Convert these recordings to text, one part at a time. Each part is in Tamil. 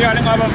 gelin alın.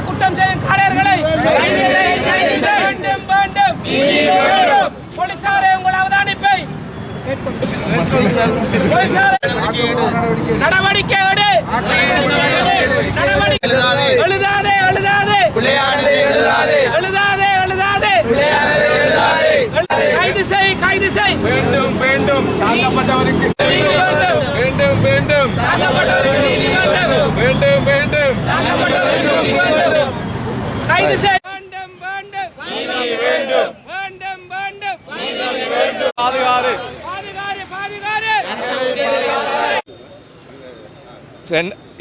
குற்றம் செய்யும் காரியர்களை வேண்டும் வேண்டும். போலீசாரே உங்கள் அவதானிப்பை போலீசாரே நடவடிக்கை எடு. நடவடிக்கை எழுதாதே எழுதாதே. எழுதாதே. எழுதாதே கைது செய் கைது செய். வேண்டும் வேண்டும். தாக்கப்பட்டவருக்கு நீதி வேண்டும் வேண்டும் வேண்டும் தாக்கப்பட்டவருக்கு நீதி வேண்டும் வேண்டும் வேண்டும் தாக்கப்பட்டவருக்கு நீதி வேண்டும் கைது செய் வேண்டும் வேண்டும் வேண்டும் வேண்டும் வேண்டும் பாதுகாறு பாதுகாரு பாதுகாரு ரெண்- இருவ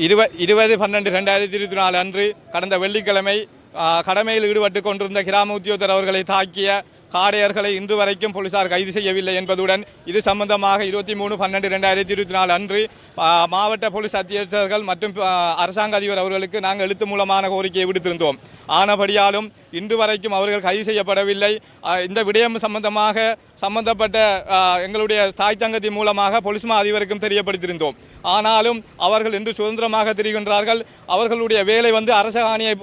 இருபது பன்னெண்டு ரெண்டாயிரத்தி இருபத்தி நாலு அன்று கடந்த வெள்ளிக்கிழமை கடமையில் ஈடுபட்டு கொண்டிருந்த கிராம உத்தியோகத்தர் அவர்களை தாக்கிய காடையர்களை இன்று வரைக்கும் போலீசார் கைது செய்யவில்லை என்பதுடன் இது சம்பந்தமாக இருபத்தி மூணு பன்னெண்டு ரெண்டாயிரத்தி இருபத்தி நாலு அன்று மாவட்ட போலீஸ் அத்தியட்சர்கள் மற்றும் அரசாங்க அதிபர் அவர்களுக்கு நாங்கள் எழுத்து மூலமான கோரிக்கையை விடுத்திருந்தோம். ஆனபடியாலும் இன்று வரைக்கும் அவர்கள் கைது செய்யப்படவில்லை. இந்த விடயம் சம்பந்தமாக சம்பந்தப்பட்ட எங்களுடைய தாய் சங்கத்தின் மூலமாக பொலிஸ்மா அதிபருக்கும் தெரியப்படுத்தியிருந்தோம். ஆனாலும் அவர்கள் இன்று சுதந்திரமாக திரிகின்றார்கள். அவர்களுடைய வேலை வந்து அரசகாணியை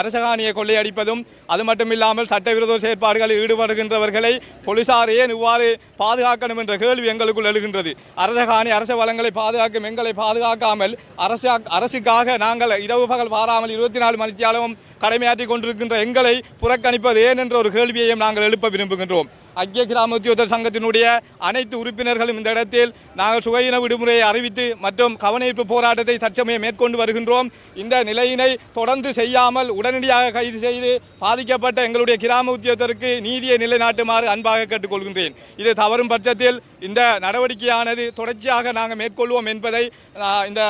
அரசகாணியை கொள்ளையடிப்பதும் அது மட்டும் இல்லாமல் சட்டவிரோத செயற்பாடுகளில் ஈடுபடுகின்றவர்களை போலீசார் ஏன் இவ்வாறு பாதுகாக்கணும் என்ற கேள்வி எங்களுக்குள் எழுகின்றது. அரசகாணி அரச வளங்களை பாதுகாக்கும் எங்களை பாதுகாக்காமல் அரச அரசுக்காக நாங்கள் இரவு பகல் பாராமல் இருபத்தி நாலு மணித்தியாலமும் கடமையாற்றி கொண்டிருக்கின்ற எங்களை புறக்கணிப்பது ஏன் என்ற ஒரு கேள்வியையும் நாங்கள் எழுப்ப விரும்புகின்றோம். அக்கிய கிராம சங்கத்தினுடைய அனைத்து உறுப்பினர்களும் இந்த இடத்தில் நாங்கள் சுகையின விடுமுறையை அறிவித்து மற்றும் கவனஈர்ப்பு போராட்டத்தை தற்சமயம் மேற்கொண்டு வருகின்றோம். இந்த நிலையினை தொடர்ந்து செய்யாமல் உடனடியாக கைது செய்து பாதிக்கப்பட்ட எங்களுடைய கிராம உத்தியோகத்திற்கு நீதியை நிலைநாட்டுமாறு அன்பாக கேட்டுக்கொள்கின்றேன். இது தவறும் பட்சத்தில் இந்த நடவடிக்கையானது தொடர்ச்சியாக நாங்கள் மேற்கொள்வோம் என்பதை இந்த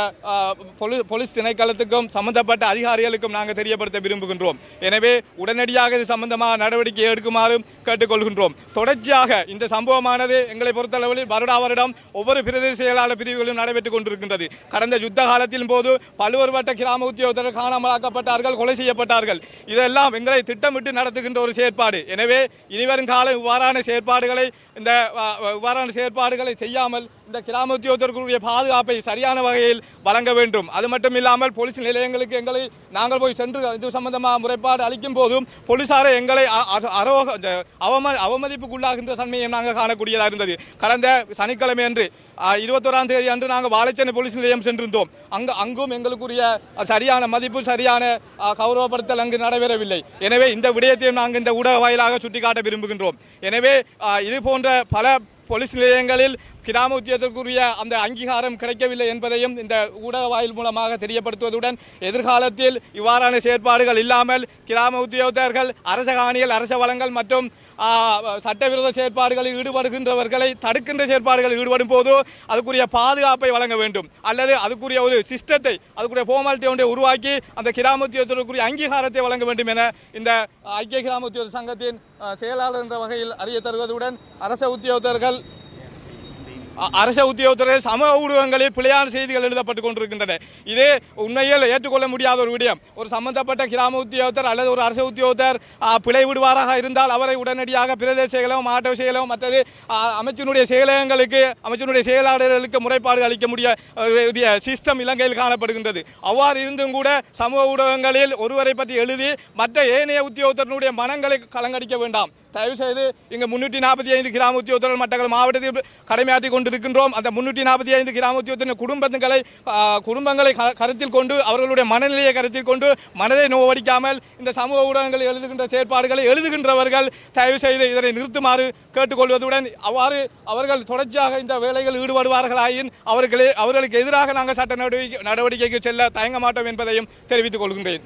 போலீஸ் திணைக்களத்துக்கும் சம்பந்தப்பட்ட அதிகாரிகளுக்கும் நாங்கள் தெரியப்படுத்த விரும்புகின்றோம். எனவே உடனடியாக இது சம்பந்தமாக நடவடிக்கை எடுக்குமாறும் கேட்டுக்கொள்கின்றோம். தொடர்ச்சியாக இந்த சம்பவமானது எங்களை பொறுத்தளவில் வருடா வருடம் ஒவ்வொரு பிரதேச செயலாளர் பிரிவுகளும் நடைபெற்றுக் கொண்டிருக்கின்றது. கடந்த யுத்த காலத்தின் போது பல்வேறு வட்ட கிராம உத்தியோகத்தர்கள் காணாமலாக்கப்பட்டார்கள் கொலை செய்யப்பட்டார்கள். இதெல்லாம் எங்களை திட்டமிட்டு நடத்துகின்ற ஒரு செயற்பாடு. எனவே இனிவரும் காலம் இவ்வாறான செயற்பாடுகளை இந்த இவ்வாறான செயற்பாடுகளை செய்யாமல் இந்த கிராம உத்தியோகத்தர்களுடைய பாதுகாப்பை சரியான வகையில் வழங்க வேண்டும். அது மட்டும் இல்லாமல் போலீஸ் நிலையங்களுக்கு எங்களை நாங்கள் போய் சென்று இது சம்பந்தமாக முறைப்பாடு அளிக்கும் போதும் போலீசாரை எங்களை அ- பாதிப்புக்குள்ளாகின்ற தன்மையை நாங்கள் காணக்கூடியதாக இருந்தது. கடந்த சனிக்கிழமை அன்று இருபத்தோராம் தேதி அன்று நாங்கள் வாழைச்சேனை போலீஸ் நிலையம் சென்றிருந்தோம். அங்கு அங்கும் எங்களுக்குரிய சரியான மதிப்பு சரியான கௌரவப்படுத்தல் அங்கு நடைபெறவில்லை. எனவே இந்த விடயத்தையும் நாங்கள் இந்த ஊடக வாயிலாக சுட்டிக்காட்ட விரும்புகின்றோம். எனவே இது போன்ற பல போலீஸ் நிலையங்களில் கிராம உத்தியோகத்திற்குரிய அந்த அங்கீகாரம் கிடைக்கவில்லை என்பதையும் இந்த ஊடக வாயில் மூலமாக தெரியப்படுத்துவதுடன் எதிர்காலத்தில் இவ்வாறான செயற்பாடுகள் இல்லாமல் கிராம உத்தியோகத்தர்கள் அரச காணிகள் அரச வளங்கள் மற்றும் சட்டவிரோத செயற்பாடுகளில் ஈடுபடுகின்றவர்களை தடுக்கின்ற செயற்பாடுகளில் ஈடுபடும் போது அதுக்குரிய பாதுகாப்பை வழங்க வேண்டும். அல்லது அதுக்குரிய ஒரு சிஸ்டத்தை அதுக்குரிய ஃபார்மாலிட்டி ஒன்றை உருவாக்கி அந்த கிராம உத்தியோகத்திற்குரிய அங்கீகாரத்தை வழங்க வேண்டும் என இந்த ஐக்கிய கிராம உத்தியோக சங்கத்தின் செயலாளர் என்ற வகையில் அறிய தருவதுடன் அரச உத்தியோகத்தர்கள் அரச உத்தியோகத்தர்கள் சம ஊடகங்களில் பிழையான செய்திகள் எழுதப்பட்டு கொண்டிருக்கின்றன. இது உண்மையில் ஏற்றுக்கொள்ள முடியாத ஒரு விடயம். ஒரு சம்பந்தப்பட்ட கிராம உத்தியோகத்தர் அல்லது ஒரு அரசு உத்தியோகத்தர் பிழை விடுவாராக இருந்தால் அவரை உடனடியாக பிரதேச செயலகம் மாவட்ட செயலகம் மற்றது அமைச்சனுடைய செயலகங்களுக்கு அமைச்சனுடைய செயலாளர்களுக்கு முறைப்பாடு அளிக்க முடிய சிஸ்டம் இலங்கையில் காணப்படுகின்றது. அவ்வாறு இருந்தும் கூட சமூக ஊடகங்களில் ஒருவரை பற்றி எழுதி மற்ற ஏனைய உத்தியோகத்தர்களுடைய மனங்களை கலங்கடிக்க வேண்டாம். தயவு செய்து இங்கே முன்னூற்றி நாற்பத்தி ஐந்து கிராம உத்தியோகத்தர்கள் மட்டக்களப்பு மாவட்டத்தில் கடமையாற்றி கொண்டிருக்கின்றோம். அந்த முன்னூற்றி நாற்பத்தி ஐந்து கிராம உத்தியோகத்தின் குடும்பங்களை குடும்பங்களை க- கருத்தில் கொண்டு அவர்களுடைய மனநிலையை கருத்தில் கொண்டு மனதை நோவடிக்காமல் இந்த சமூக ஊடகங்களில் எழுதுகின்ற செயற்பாடுகளை எழுதுகின்றவர்கள் தயவு செய்து இதனை நிறுத்துமாறு கேட்டுக்கொள்வதுடன் அவ்வாறு அவர்கள் தொடர்ச்சியாக இந்த வேலைகள் ஈடுபடுவார்களாயின் அவர்களே அவர்களுக்கு எதிராக நாங்கள் சட்ட நடவடிக்கை நடவடிக்கைக்கு செல்ல தயங்க மாட்டோம் என்பதையும் தெரிவித்துக் கொள்கின்றேன்.